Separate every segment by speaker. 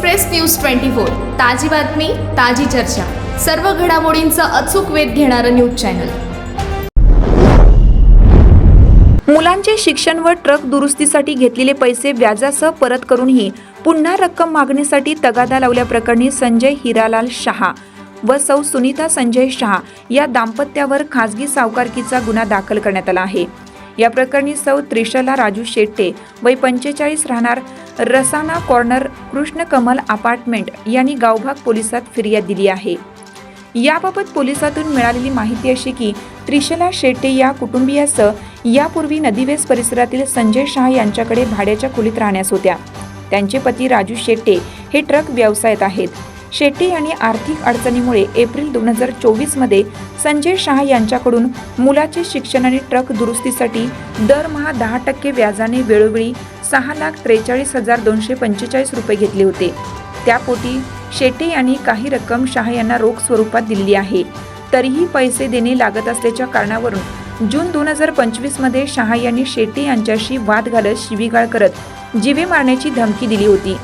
Speaker 1: Express news twenty four ताजी बातमी ताजी चर्चा. सर्व घडामोडींचा अचूक वेध घेणारं न्यूज चॅनल.
Speaker 2: मुलांचे शिक्षण व ट्रक दुरुस्तीसाठी घेतलेले पैसे व्याजासह परत करूनही पुन्हा रक्कम मागणीसाठी तगादा लावल्याप्रकरणी संजय हिरालाल शहा व सौ सुनीता संजय शहा या दाम्पत्यावर खासगी सावकारकीचा गुन्हा दाखल करण्यात आला आहे. या प्रकरणी सौ त्रिशला राजू शेट्टे वय पंचेचाळीस राहणार रसाना कॉर्नर कृष्ण कमल अपार्टमेंट यांनी गावभाग पोलिसात फिर्याद दिली आहे. याबाबत पोलिसातून मिळालेली माहिती अशी की त्रिशला शेट्टे या कुटुंबियासह यापूर्वी नदीवेस परिसरातील संजय शहा यांच्याकडे भाड्याच्या खोलीत राहण्यास होत्या. त्यांचे पती राजू शेट्टे हे ट्रक व्यवसायात आहेत. शेट्टे यांनी आर्थिक अडचणीमुळे एप्रिल दोन हजार चोवीसमध्ये संजय शहा यांच्याकडून मुलाचे शिक्षण आणि ट्रक दुरुस्तीसाठी दरमहा दहा टक्के व्याजाने वेळोवेळी सहा लाख त्रेचाळीस हजार दोनशे पंचेचाळीस रुपये घेतले होते. त्यापोटी शेटे यांनी काही रक्कम शहा यांना रोख स्वरूपात दिली आहे. तरीही पैसे देणे लागत असल्याच्या कारणावरून जून दोन हजार पंचवीसमध्ये शहा यांनी शेटे यांच्याशी वाद घालत शिवीगाळ करत जीवे मारण्याची धमकी दिली होती.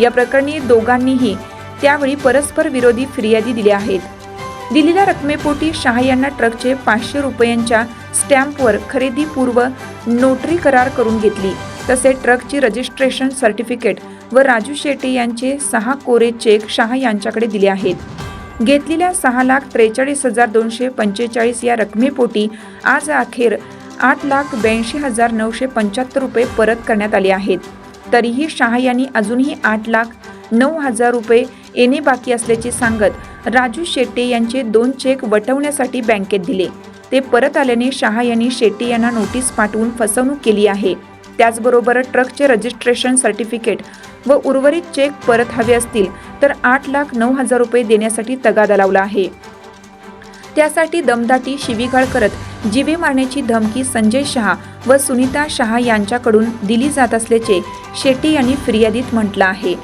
Speaker 2: या प्रकरणी दोघांनीही त्यावेळी परस्पर विरोधी फिर्यादी दिल्या आहेत. दिलेल्या रकमेपोटी शहा यांना ट्रकचे पाचशे रुपयांच्या स्टॅम्पवर खरेदीपूर्व नोटरी करार करून घेतली. तसेच ट्रकची रजिस्ट्रेशन सर्टिफिकेट व राजू शेट्टी यांचे सहा कोरे चेक शहा यांच्याकडे दिले आहेत. घेतलेल्या सहा लाख त्रेचाळीस हजार दोनशे पंचेचाळीस या रकमेपोटी आज अखेर आठ लाख ब्याऐंशी हजार नऊशे पंच्याहत्तर रुपये परत करण्यात आले आहेत. तरीही शहा यांनी अजूनही आठ लाख नऊ हजार रुपये येणे बाकी असल्याचे सांगत राजू शेट्टे यांचे दोन चेक वटवण्यासाठी बँकेत दिले. ते परत आल्याने शहा यांनी शेट्टी यांना नोटीस पाठवून फसवणूक केली आहे. त्याचबरोबर ट्रकचे रजिस्ट्रेशन सर्टिफिकेट व उर्वरित चेक परत हवे असतील तर आठ लाख नऊ हजार रुपये देण्यासाठी तगादा लावला आहे. त्यासाठी दमदाटी शिवीगाळ करत जीवे मारण्याची धमकी संजय शहा व सुनीता शहा यांच्याकडून दिली जात असल्याचे शेट्टी यांनी फिर्यादीत म्हटलं आहे.